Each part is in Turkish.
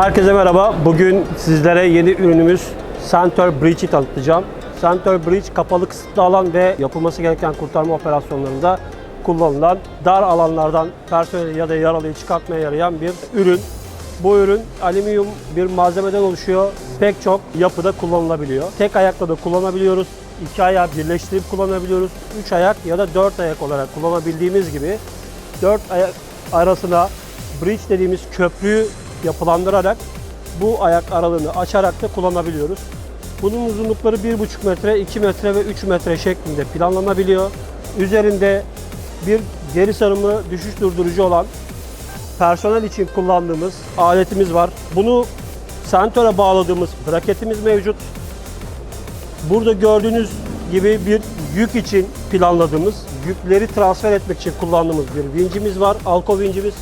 Herkese merhaba. Bugün sizlere yeni ürünümüz Center Bridge'i tanıtacağım. Center Bridge kapalı kısıtlı alan ve yapılması gereken kurtarma operasyonlarında kullanılan dar alanlardan personeli ya da yaralıyı çıkartmaya yarayan bir ürün. Bu ürün alüminyum bir malzemeden oluşuyor. Pek çok yapıda kullanılabiliyor. Tek ayakla da kullanabiliyoruz. İki ayağı birleştirip kullanabiliyoruz. Üç ayak ya da dört ayak olarak kullanabildiğimiz gibi dört ayak arasına bridge dediğimiz köprüyü yapılandırarak bu ayak aralığını açarak da kullanabiliyoruz. Bunun uzunlukları 1,5 metre, 2 metre ve 3 metre şeklinde planlanabiliyor. Üzerinde bir geri sarımı düşüş durdurucu olan personel için kullandığımız aletimiz var. Bunu sentöre bağladığımız braketimiz mevcut. Burada gördüğünüz gibi bir yük için planladığımız, yükleri transfer etmek için kullandığımız bir vincimiz var. Alko vincimiz.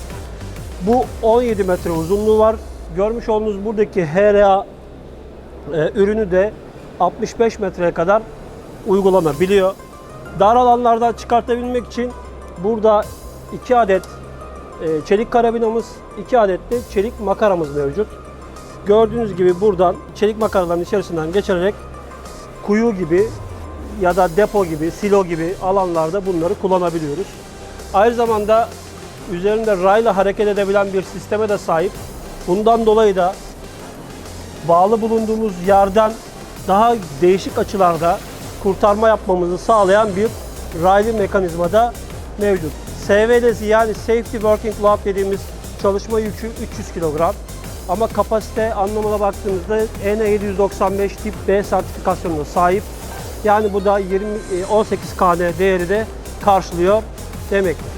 Bu 17 metre uzunluğu var. Görmüş olduğunuz buradaki HRA e, ürünü de 65 metreye kadar uygulanabiliyor. Dar alanlardan çıkartabilmek için burada 2 adet e, çelik karabinamız, 2 adet de çelik makaramız mevcut. Gördüğünüz gibi buradan çelik makaraların içerisinden geçirerek kuyu gibi ya da depo gibi, silo gibi alanlarda bunları kullanabiliyoruz. Aynı zamanda üzerinde rayla hareket edebilen bir sisteme de sahip. Bundan dolayı da bağlı bulunduğumuz yerden daha değişik açılarda kurtarma yapmamızı sağlayan bir raylı mekanizma da mevcut. SVD'si yani Safety Working Load dediğimiz çalışma yükü 300 kilogram. Ama kapasite anlamına baktığımızda EN795 tip B sertifikasyonuna sahip. Yani bu da 20, e, 18 KN değeri de karşılıyor demektir.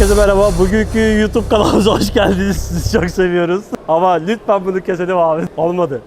Herkese merhaba. Bugünkü YouTube kanalımıza hoş geldiniz. Sizi çok seviyoruz. Ama lütfen bunu keselim abi. Olmadı.